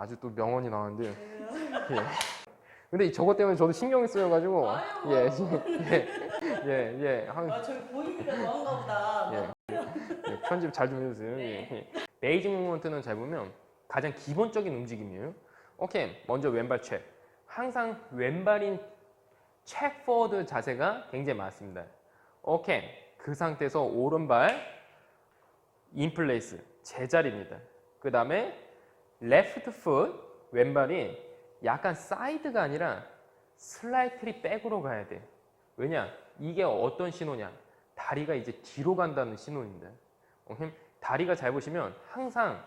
아주 또 명언이 나왔는데요. 예. 근데 저것 때문에 저도 신경이 쓰여가지고 예, 예, 예, 예, 한, 아, 저기 보이니까 그런가 보다. 예. 예, 편집 잘 좀 해주세요. 예. 예. 베이징 무브먼트는 잘 보면 가장 기본적인 움직임이에요. 오케이, 먼저 왼발 책. 항상 왼발인 책 포워드 자세가 굉장히 많습니다. 오케이, 그 상태에서 오른발 인플레이스 제자리입니다. 그 다음에 레프트 풋 왼발이 약간 사이드가 아니라 슬라이트리 백으로 가야 돼. 왜냐? 이게 어떤 신호냐? 다리가 이제 뒤로 간다는. 오케이? 다리가 잘 보시면 항상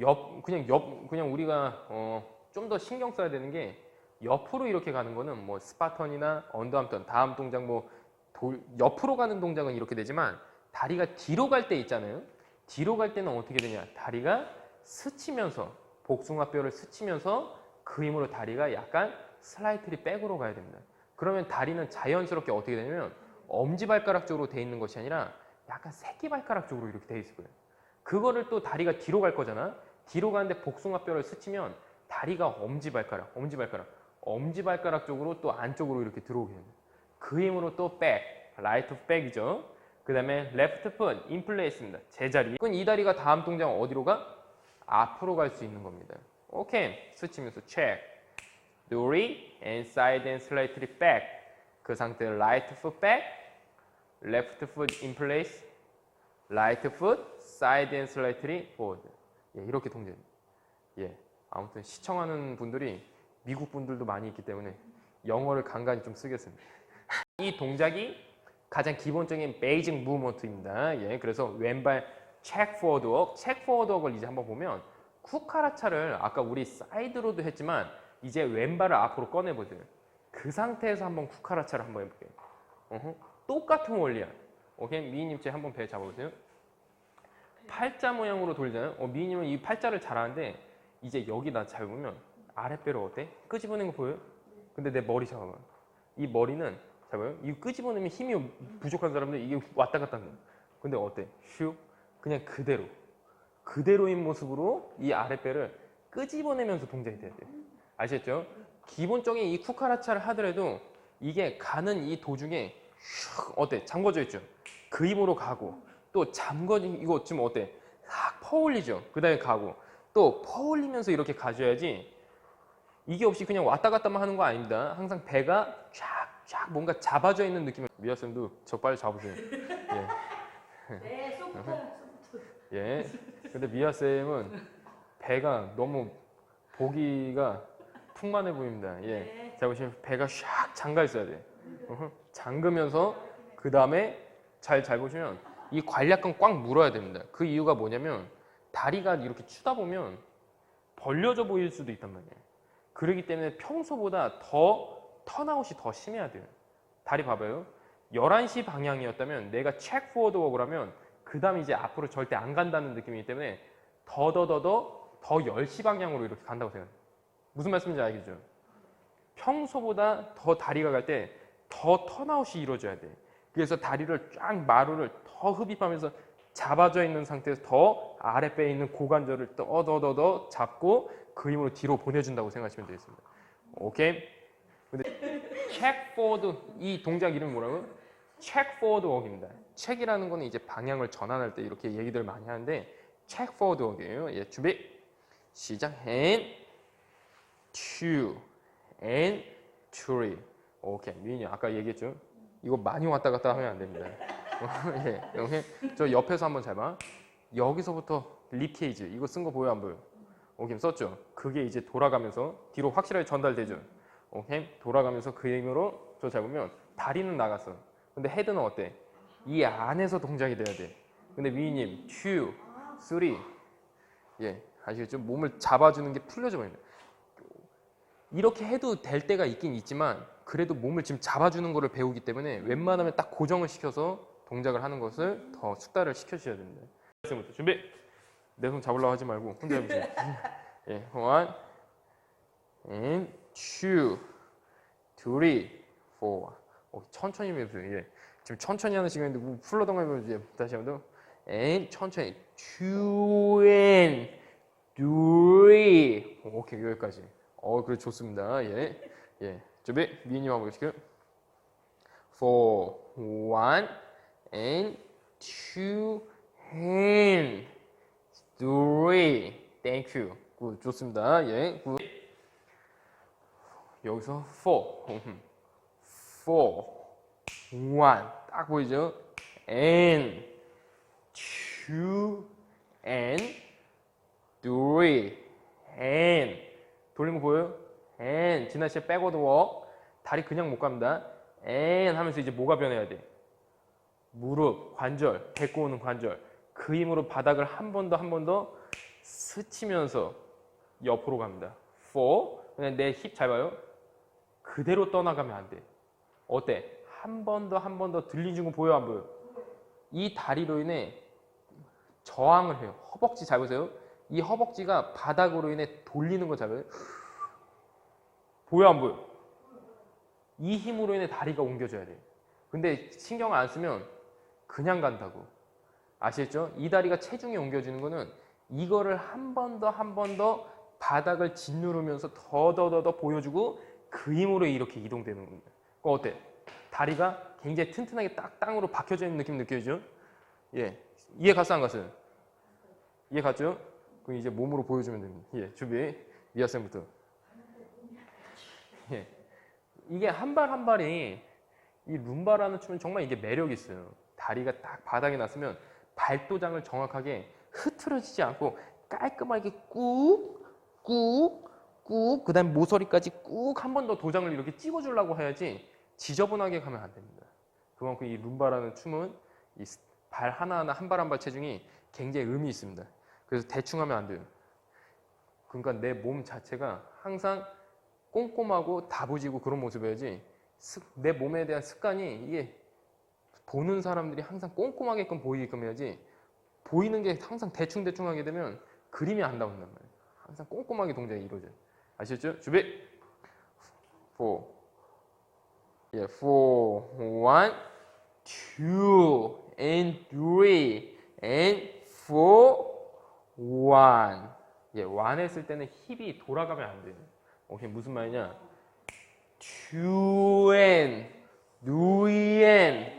옆 그냥 옆 그냥 우리가 어, 좀 더 신경 써야 되는 게 옆으로 이렇게 가는 거는 뭐 스파턴이나 언더암턴 다음 동작 뭐 돌, 옆으로 가는 동작은 이렇게 되지만 다리가 뒤로 갈 때 있잖아요. 뒤로 갈 때는 어떻게 되냐? 다리가 스치면서 복숭아뼈를 스치면서 그 힘으로 다리가 약간 슬라이트리 백으로 가야 됩니다. 그러면 다리는 자연스럽게 어떻게 되냐면 엄지발가락 쪽으로 돼 있는 것이 아니라 약간 새끼발가락 쪽으로 이렇게 돼 있을 거예요. 그거를 또 다리가 뒤로 갈 거잖아. 뒤로 가는데 복숭아뼈를 스치면 다리가 엄지발가락, 엄지발가락, 엄지발가락 쪽으로 또 안쪽으로 이렇게 들어오게 됩니다. 그 힘으로 또 백, 라이트 백이죠. 그 다음에 레프트 풋, 인플레이스입니다. 제자리. 그럼 이 다리가 다음 동작은 어디로 가? 앞으로 갈 수 있는 겁니다. 오케이. 스치면서 체크. 누리, and side and slightly back. 그 상태 right foot back, left foot in place, right foot, side and slightly forward. 예, 이렇게 동작입니다. 예. 아무튼 시청하는 분들이 미국 분들도 많이 있기 때문에 영어를 간간히 좀 쓰겠습니다. 이 동작이 가장 기본적인 베이징 무브먼트입니다. 예, 그래서 왼발 체크 포워드 웍, 체크 포워드 웍을 이제 한번 보면 쿠카라차를 아까 우리 사이드로도 했지만 이제 왼발을 앞으로 꺼내보세요. 그 상태에서 한번 쿠카라차를 한번 해볼게요. 어허, 똑같은 원리야. 오케이, 미희님 제 한번 배 잡아보세요. 팔자 모양으로 돌잖아요. 어, 미희님은 이 팔자를 잘하는데 이제 여기다 잘 보면 아랫배를 어때? 끄집어낸 거 보여요? 근데 내 머리 잡아봐. 이 머리는 잘 보여요? 이 끄집어내면 힘이 부족한 사람들 이게 왔다 갔다 한다. 근데 어때? 슉 그냥 그대로 그대로인 모습으로 이 아랫배를 끄집어내면서 동작이 돼야 돼요. 아시겠죠? 기본적인 이 쿠카라차를 하더라도 이게 가는 이 도중에 슉 어때? 잠궈져 있죠? 그 힘으로 가고 또 잠궈진 이거 지금 어때? 싹 퍼올리죠? 그 다음에 가고 또 퍼올리면서 이렇게 가줘야지 이게 없이 그냥 왔다 갔다만 하는 거 아닙니다. 항상 배가 쫙쫙 뭔가 잡아져 있는 느낌이 미아쌤도 저 빨리 잡으세요. 예. 네, 소프트. 예. 근데 미아 쌤은 배가 너무 보기가 풍만해 보입니다. 예. 네. 자 보시면 배가 샥 잠가 있어야 돼. 잠그면서 그 다음에 잘 잘 보시면 이 관략근 꽉 물어야 됩니다. 그 이유가 뭐냐면 다리가 이렇게 추다 보면 벌려져 보일 수도 있단 말이에요. 그렇기 때문에 평소보다 더 턴아웃이 더 심해야 돼요. 다리 봐봐요. 11시 방향이었다면 내가 체크 포워드 워크를 하면 그 다음 이제 앞으로 절대 안 간다는 느낌이기 때문에 더 더 더 더 더 10시 방향으로 이렇게 간다고 생각해요. 무슨 말씀인지 알겠죠? 평소보다 더 다리가 갈 때 더 턴아웃이 이루어져야 돼. 그래서 다리를 쫙 마루를 더 흡입하면서 잡아져 있는 상태에서 더 아랫배에 있는 고관절을 더더더더 잡고 그 힘으로 뒤로 보내준다고 생각하시면 되겠습니다. 오케이? 근데 체크 포워드 이 동작 이름이 뭐라고요? 체크 포워드 웍입니다. 책이라는 거는 이제 방향을 전환할 때 이렇게 얘기들 많이 하는데 포워드 웍이에요. 예, 준비 시작 and two and three 오케이 미인이 아까 얘기했죠? 이거 많이 왔다 갔다 하면 안 됩니다. 예, 오케이. 저 옆에서 한번 잘 봐. 여기서부터 립케이지 이거 쓴 거 보여 안 보여? 오케이 썼죠? 그게 이제 돌아가면서 뒤로 확실하게 전달되죠? 오케이 돌아가면서 그 힘으로 저 잘 보면 다리는 나갔어. 근데 헤드는 어때? 이 안에서 동작이 돼야 돼. 근데 미희님 two, three 예 아시겠죠? 몸을 잡아주는 게 풀려져 버립니다. 이렇게 해도 될 때가 있긴 있지만 그래도 몸을 지금 잡아주는 거를 배우기 때문에 웬만하면 딱 고정을 시켜서 동작을 하는 것을 더 숙달을 시켜주셔야 됩니다. 지금부터 준비. 내 손 잡으려고 하지 말고 혼자 해보세요. 예, one, and two, three, four. 오, 천천히 해보세요. 예, 지금 천천히 하는 시간인데 뭐 풀러덩 해보세요. 예, 다시 한번 더. and 천천히 two and three. 오케이 여기까지. 어 그래 좋습니다. 예. 예. 준비 미니님 한번 보실게요. For one and two hand three. Thank you. 굿 좋습니다. 예. 굿. 여기서 four. 음. One. 딱 보이죠? and two and three and 돌린 거 보여요? and 지난 시에 백워드 워 다리 그냥 못 갑니다. and 하면서 이제 뭐가 변해야 돼? 무릎, 관절, 뱉고 오는 관절 그 힘으로 바닥을 한 번 더 한 번 더 스치면서 옆으로 갑니다. four 그냥 내 힙 잘 봐요. 그대로 떠나가면 안 돼. 어때? 한 번 더 한 번 더 들리는 거 보여 안 보여? 이 다리로 인해 저항을 해요. 허벅지 잘 보세요. 이 허벅지가 바닥으로 인해 돌리는 거 잘 보여요. 보여 안 보여? 이 힘으로 인해 다리가 옮겨져야 돼. 근데 신경 안 쓰면 그냥 간다고. 아시겠죠? 이 다리가 체중이 옮겨지는 거는 이거를 한 번 더 한 번 더 바닥을 짓누르면서 더 더 더 더 보여주고 그 힘으로 이렇게 이동되는 겁니다. 그거 어때? 다리가 굉장히 튼튼하게 딱 땅으로 박혀져 있는 느낌 느껴지죠? 예. 이해 갔어 안 갔어요? 이해 갔죠? 그럼 이제 몸으로 보여주면 됩니다. 예. 준비. 미아쌤부터. 예. 이게 한 발 한 발이 이 룸바라는 춤은 정말 이게 매력이 있어요. 다리가 딱 바닥에 났으면 발도장을 정확하게 흐트러지지 않고 깔끔하게 꾹, 꾹, 꾹, 그 다음에 모서리까지 꾹 한 번 더 도장을 이렇게 찍어주려고 해야지 지저분하게 가면 안 됩니다. 그만큼 이 룸바라는 춤은 이 발 하나하나 한 발 한 발 체중이 굉장히 의미 있습니다. 그래서 대충 하면 안 돼요. 그러니까 내 몸 자체가 항상 꼼꼼하고 다부지고 그런 모습이어야지 습- 내 몸에 대한 습관이 이게 보는 사람들이 항상 꼼꼼하게끔 보이게끔 해야지 보이는 게 항상 대충대충 하게 되면 그림이 안 나온단 말이에요. 항상 꼼꼼하게 동작이 이루어져요. 아시겠죠? 준비! 4 예, 4 1 2 and 3 and 4 1 예, 완 했을 때는 힙이 돌아가면 안 돼요. 오케이, 무슨 말이냐? two and, three and,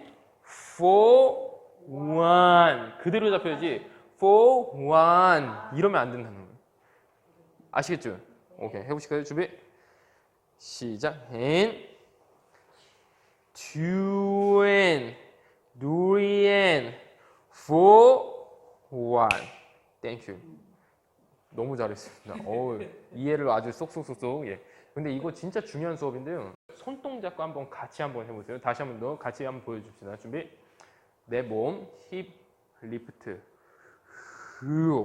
four, one. 그대로 잡혀야지. four, one. 이러면 안 된다는 거예요. 아시겠죠? 오케이, 해보실까요? 준비. 시작. and, three and, four, one. Thank you. 너무 잘했습니다. 어우, 이해를 아주 쏙쏙쏙쏙. 예. 근데 이거 진짜 중요한 수업인데요. 손동작과 한번 같이 한번 해보세요. 다시 한번 더 같이 한번 보여줍시다. 준비. 내 몸, 힙, 리프트. 흐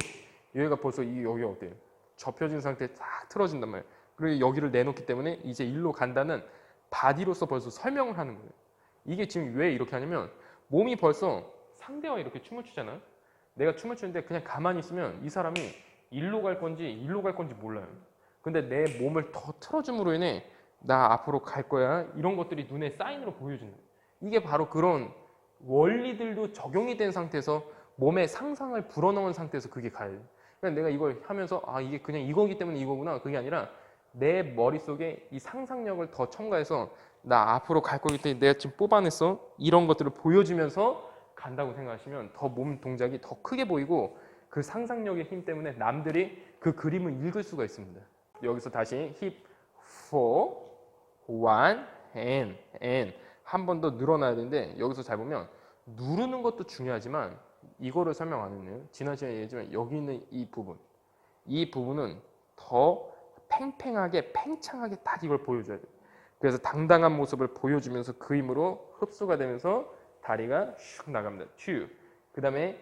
여기가 벌써 이 여기 어때요? 접혀진 상태에 딱 틀어진단 말이에요. 그리고 여기를 내놓기 때문에 이제 일로 간다는 바디로서 벌써 설명을 하는 거예요. 이게 지금 왜 이렇게 하냐면 몸이 벌써 상대와 이렇게 춤을 추잖아요. 내가 춤을 추는데 그냥 가만히 있으면 이 사람이 일로 갈 건지 일로 갈 건지 몰라요. 근데 내 몸을 더 틀어줌으로 인해 나 앞으로 갈 거야 이런 것들이 눈에 사인으로 보여주는. 이게 바로 그런 원리들도 적용이 된 상태에서 몸의 상상을 불어넣은 상태에서 그게 가요. 그러니까 내가 이걸 하면서 아 이게 그냥 이거기 때문에 이거구나 그게 아니라 내 머릿속에 이 상상력을 더 첨가해서 나 앞으로 갈 거기 때문에 내가 지금 뽑아냈어 이런 것들을 보여주면서 간다고 생각하시면 더 몸 동작이 더 크게 보이고 그 상상력의 힘 때문에 남들이 그 그림을 읽을 수가 있습니다. 여기서 다시 힙 4, 1, and, and 한 번 더 늘어나야 되는데 여기서 잘 보면 누르는 것도 중요하지만 이거를 설명 안 했네요. 지난 시간에 얘기했지만 여기 있는 이 부분 이 부분은 더 팽팽하게 팽창하게 딱 이걸 보여줘야 돼요. 그래서 당당한 모습을 보여주면서 그 힘으로 흡수가 되면서 다리가 슉 나갑니다. 튜. 그 다음에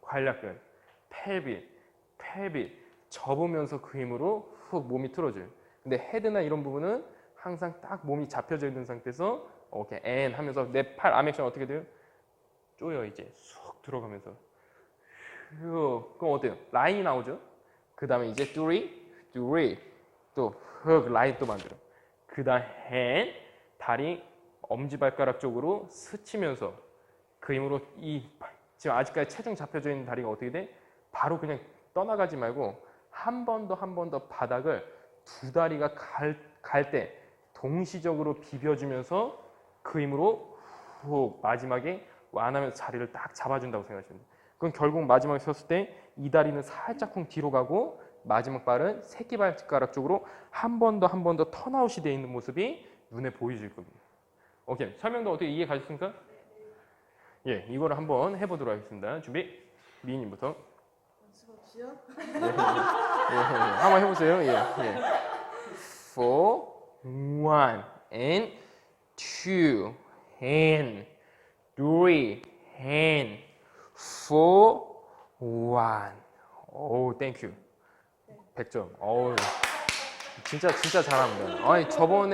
관략근, 펠빗, 펠빗 접으면서 그 힘으로 훅 몸이 틀어져요. 근데 헤드나 이런 부분은 항상 딱 몸이 잡혀져 있는 상태에서 오케이 앤 하면서 내 팔 암액션 어떻게 돼요? 쪼여 이제 쑥 들어가면서 휴 그럼 어때요? 라인이 나오죠? 그 다음에 이제 뚜리 뚜리 또흑 라인 또 만들어 그 다음 앤 다리 엄지발가락 쪽으로 스치면서 그 힘으로 이 지금 아직까지 체중 잡혀져 있는 다리가 어떻게 돼? 바로 그냥 떠나가지 말고 한 번 더 한 번 더 바닥을 두 다리가 갈 때 동시적으로 비벼주면서 그 힘으로 훅 마지막에 완하면서 자리를 딱 잡아준다고 생각하시면 돼요. 그럼 결국 마지막에 섰을 때 이 다리는 살짝쿵 뒤로 가고 마지막 발은 새끼 발가락 쪽으로 한 번 더 한 번 더 턴아웃이 되어 있는 모습이 눈에 보여질 겁니다. 오케이 설명도 어떻게 이해 가셨습니까? 예, 이거를 한번 해보도록 하겠습니다. 준비 미인님부터 연습없이요? 예, 예, 예, 예. 한번 해보세요. 예, 예. Four, one, and two, and three, and four, one. 오, 땡큐. 100점. 어우, 진짜 진짜 잘합니다. 아니 저번에